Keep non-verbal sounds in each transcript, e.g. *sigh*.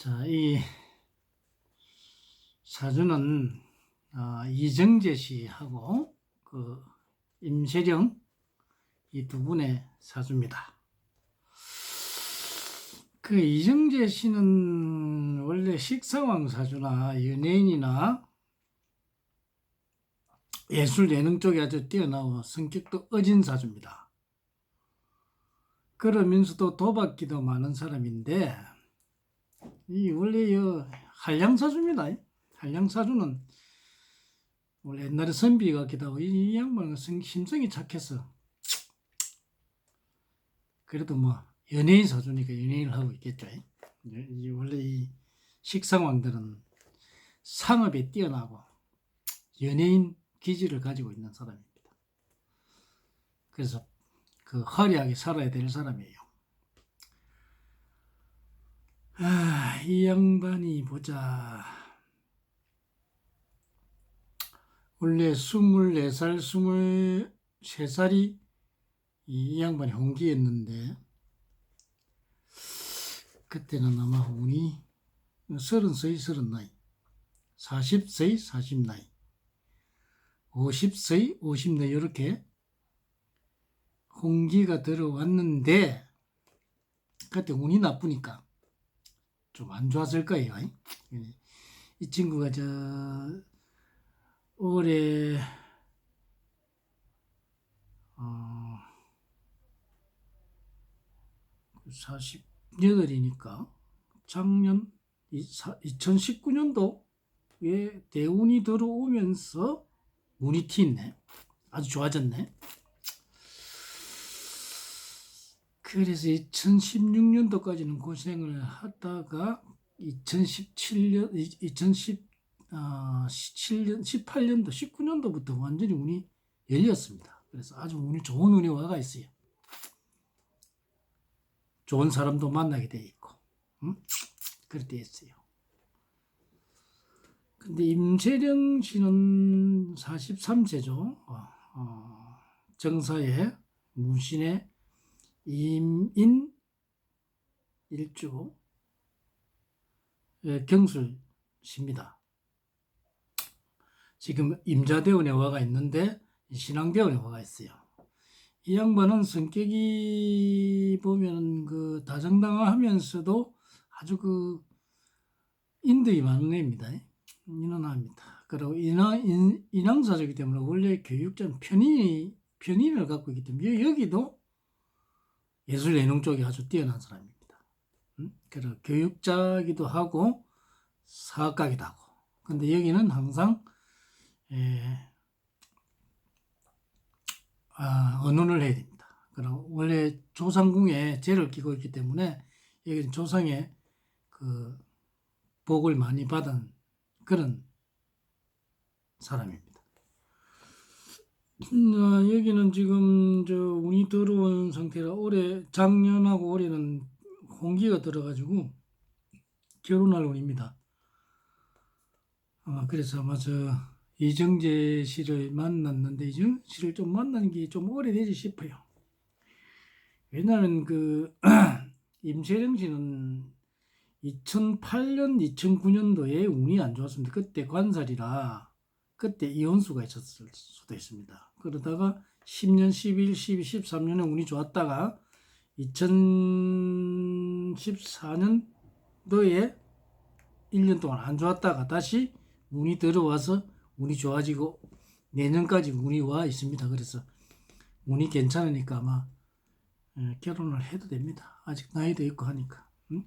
자, 이 사주는 어, 이정재 씨하고 그 임세령 이 두 분의 사주입니다. 그 이정재 씨는 원래 식상왕 사주나 연예인이나 예술 예능 쪽에 아주 뛰어나고 성격도 어진 사주입니다. 그러면서도 도박기도 많은 사람인데 이 원래 이 한량사주입니다. 한량사주는 원래 옛날에 선비 같기도 하고 이, 이 양반은 성- 심성이 착해서 그래도 뭐 연예인 사주니까 연예인을 하고 있겠죠. 이- 이 원래 이 식상왕들은 상업에 뛰어나고 연예인 기질을 가지고 있는 사람입니다. 그래서 그 화려하게 살아야 될 사람이에요. 아, 이 양반이 보자. 원래 24살, 23살이 이 양반이 홍기였는데, 그때는 아마 운이 30세, 30 나이, 40세, 40 나이, 50세, 50 나이, 이렇게 홍기가 들어왔는데, 그때 운이 나쁘니까, 좀 안 좋았을 거예요. 이- 이 친구가 저 올해 어 48이니까 작년 2019년도에 대운이 들어오면서 운이 튀네. 아주 좋아졌네. 그래서 2016년도까지는 고생을 하다가 2017년, 2010, 아, 17년, 18년도, 19년도부터 완전히 운이 열렸습니다. 그래서 아주 운이 좋은 운이 와가 있어요. 좋은 사람도 만나게 돼 있고, 응? 그렇게 있어요. 근데 임재령 씨는 43세죠. 어, 정사에 무신의 임인 일주 예, 경술씨입니다. 지금 임자대원에 와가 있는데 신앙대원에 와가 있어요. 이 양반은 성격이 보면 그 다정당하면서도 아주 그 인덕이 많은 애입니다. 인원합니다. 그리고 인왕, 인, 인왕사주이기 때문에 원래 교육자는 편인, 편인을 갖고 있기 때문에 여기도 예술 예능 쪽에 아주 뛰어난 사람입니다. 음? 그리고 교육자기도 하고 사학가기도 하고. 근데 여기는 항상 에, 아, 언론을 해야 됩니다. 그리고 원래 조상궁에 죄를 끼고 있기 때문에 여기는 조상의 그 복을 많이 받은 그런 사람입니다. 음, 아, 여기는 지금 저 운이 들어온 상태라 올해 작년하고 올해는 홍기가 들어가지고 결혼할 운입니다. 아, 그래서 아마 저 이정재 씨를 만났는데 이정재 씨를 좀 만난 게 좀 오래되지 싶어요. 왜냐하면 그 *clears throat* 임세령 씨는 2008년, 2009년도에 운이 안 좋았습니다. 그때 관살이라 그때 이혼수가 있었을 수도 있습니다. 그러다가 10년, 11, 12, 13년에 운이 좋았다가 2014년도에 1년 동안 안 좋았다가 다시 운이 들어와서 운이 좋아지고 내년까지 운이 와 있습니다. 그래서 운이 괜찮으니까 아마 예, 결혼을 해도 됩니다. 아직 나이도 있고 하니까. 응?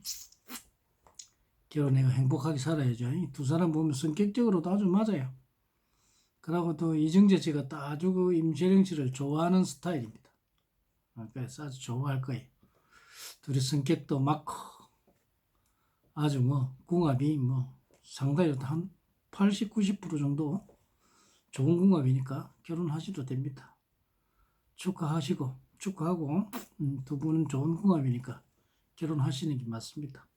결혼해가 행복하게 살아야죠. 이두 사람 보면 성격적으로도 아주 맞아요. 그러고 또 이정재 씨가 또 아주 그 임재령 씨를 좋아하는 스타일입니다. 아, 그래서 아주 좋아할 거예요. 둘이 성격도 맞고 아주 뭐 궁합이 뭐 상당히 한 80, 90% 정도 좋은 궁합이니까 결혼하셔도 됩니다. 축하하시고 축하하고 음, 두 분은 좋은 궁합이니까 결혼하시는 게 맞습니다.